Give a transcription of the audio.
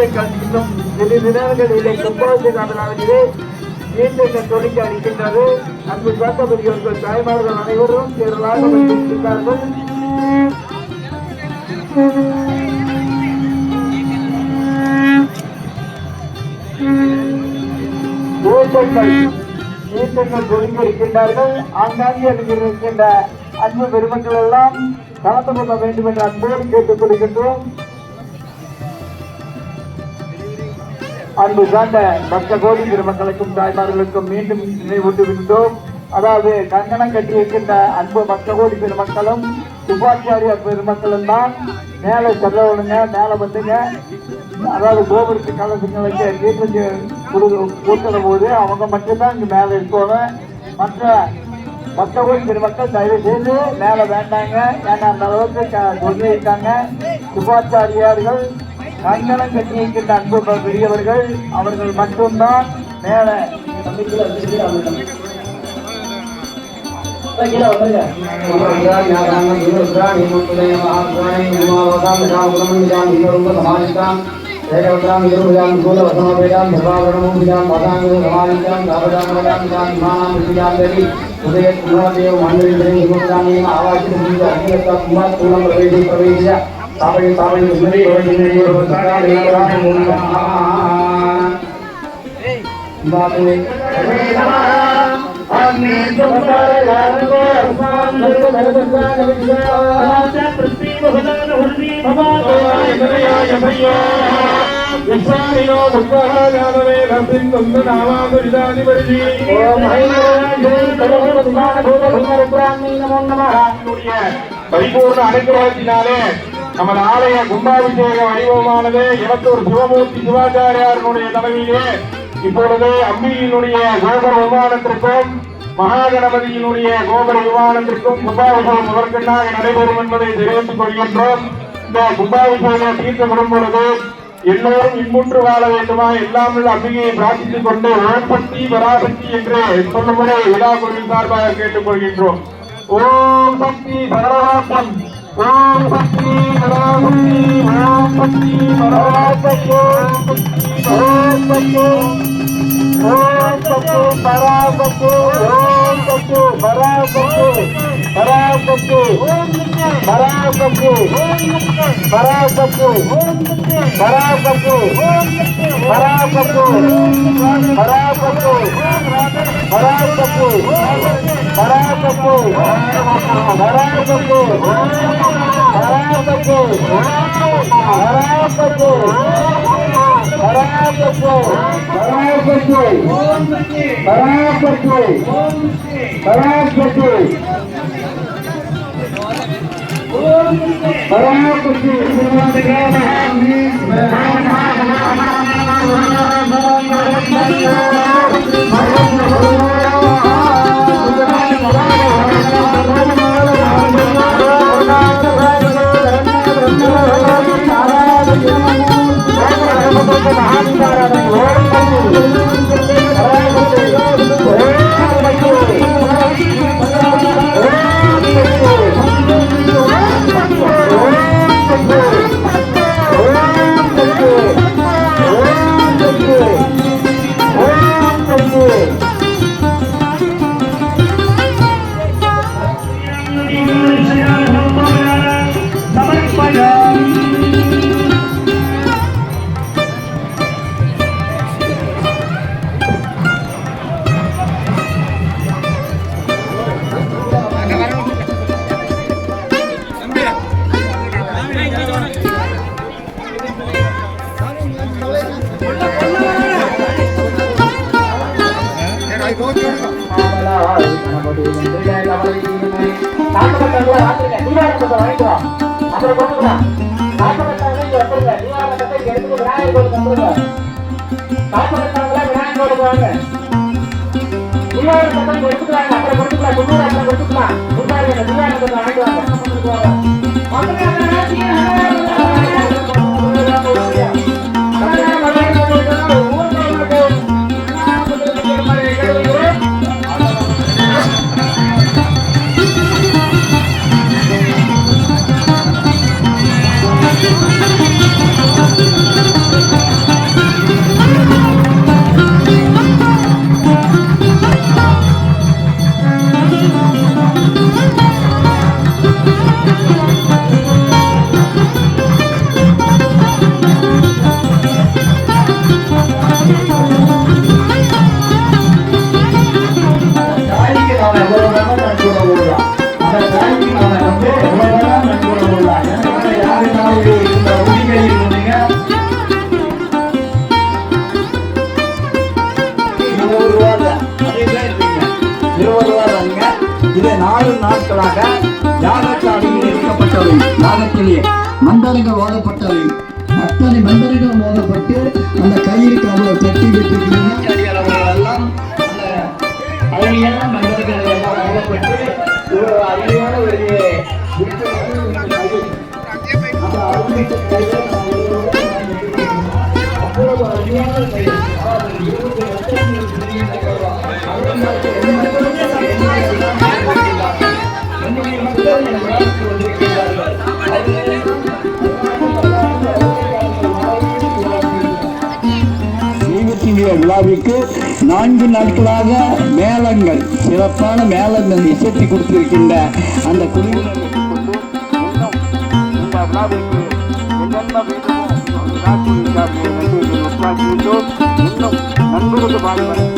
வீட்டை கற்பிக்கும் சிறு தினங்களிலே துப்பாக்கி நடனாகிறது வீட்டை கத்தொழிக்க அளிக்கின்றது அங்கு காக்கப்படுகிறவர்கள் தாய்மார்கள் அனைவரும் திரளாக வைத்திருக்கிறார்கள் ஊட்டங்கள் ஊட்டங்கள் ஒதுங்கியிருக்கின்றார்கள் ஆங்காங்கே அறிஞர் இருக்கின்ற அன்பு பெருமக்கள் எல்லாம் கலந்து கொள்ள வேண்டும் என்று அன்போடு கேட்டுக் கொள்கின்றோம் அன்பு சார்ந்த பக்த கோடி பெருமக்களுக்கும் தாய்மார்களுக்கும் மீண்டும் நினைவூட்டுகின்றோம். அதாவது கங்கணம் கட்டியிருக்கின்ற அன்பு பக்த கோடி பெருமக்களும் துப்பாக்கியாரியார் பெருமக்களும் தான். மேலே செல்லவனுங்க மேலே வந்துங்க. அதாவது கோபுரத்து கலசங்களுக்கு தீர்த்து கூட்டுற போது அவங்க மட்டும்தான் இங்கே மேலே இருக்கணும் மற்ற மற்ற கோடி பெருமக்கள் தயவு செய்து மேலே வேண்டாங்க. ஏன்னா அந்த அளவுக்கு க- சொல்லியிருக்காங்க கைநலம் கட்டி அன்பு பெரியவர்கள் அவர்கள் மட்டும்தான் மேலே ஏகவதாம் இருபதாம் கூட வசமபேதாம் சர்வாபரணமும் பிதாம் பதாங்க சமாளித்தாம் தாபதாம் பதாம் பிதாம் விமானம் பிதாம் தேவி உதய குமாரதேவ மண்டலி ஆவாசி குமார் குலம் பிரவேசி பிரவேசிய. तावे तावे सुंदरी गोविंदरी गोविंदरी राम मुन्ना बाबू अग्नि सुपर लालगो अस्मान धर्म धर्म राजा पृथ्वी भगवान हरि भगवान जय भैया विश्वामिनो भगवान जानवे रंभिं कंद नावागुरिदानि परिधि ओम हैं जय सर्व भगवान भूत भगवान रुद्राणी नमो नमः परिपूर्ण अनुग्रह दिनाले நமது ஆலய கும்பாபிஷேக வடிவமானது இலத்தூர் சிவமூர்த்தி சிவாச்சாரியாருடைய தலைமையிலே இப்பொழுது அம்பியினுடைய கோபுர விமானத்திற்கும் மகாகணபதியினுடைய கோபுர விமானத்திற்கும் கும்பாபிஷேகம் முதற்கண்ணாக நடைபெறும் என்பதை தெரிவித்துக் கொள்கின்றோம். இந்த கும்பாபிஷேகம் தீர்க்கப்படும் பொழுது எல்லோரும் இன்புற்று வாழ வேண்டுமா? எல்லாம் உள்ள அம்பிகையை பிரார்த்தித்துக் கொண்டு ஓம்பட்டி பராசக்தி என்று சொல்லுமுறை விழா குழுவின் சார்பாக கேட்டுக் கொள்கின்றோம் ஓம் சக்தி ओम शक्ति नरोहरि ओम शक्ति नरोहरि ओम शक्ति ओम शक्ति पराशक्ति ओम పప్పు బరా పప్పు బరా పప్పు బరా పప్పు బరా పప్పు బరా పప్పు బరా పప్పు బరా పప్పు బరా పప్పు బరా పప్పు బరా పప్పు బరా పప్పు బరా పప్పు బరా పప్పు करते खराब करते खराब करते खराब வாங்கிட்டு வா அப்புறம் கொண்டுக்கடா காப்பரட்டாங்க இங்க வந்துருங்க நீவார கட்டை எடுத்து விநாயகர் கோயிலுக்கு வந்துருங்க. காப்பரட்டாங்களா விநாயகர் கோயிலுக்கு வாங்க. நீவார கட்டை எடுத்துக்கிறாங்க அப்புறம் கொண்டுக்கலாம் குன்னூர் அப்புறம் கொண்டுக்கலாம் முன்னாடி விநாயகர் கோயிலுக்கு வாங்கிட்டு வாங்க. மக்கள் இது நாலு நாட்களாக யாகசாலையில் இருக்கப்பட்டவை யாகத்திலே மந்திரங்கள் ஓதப்பட்டவை அத்தனை மந்திரங்கள் ஓதப்பட்டு அந்த கயிறுக்கு அவ்வளவு கட்டி விட்டிருக்கிறீர்கள் எல்லாம் அந்த அருமையான மந்திரங்கள் எல்லாம் ஓதப்பட்டு ஒரு அருமையான ஒரு அந்த அருமைக்கு கையில் தெய்வத்தினுடைய விழாவிற்கு நான்கு நாட்களாக மேளங்கள் சிறப்பான மேளங்கள் இசைத்து கொடுத்திருக்கின்ற அந்த குழுவினர் இந்த விழாவிற்கு என்னென்ன வேண்டுமோ இன்னும் நண்பர்களுக்கு பாடுவார்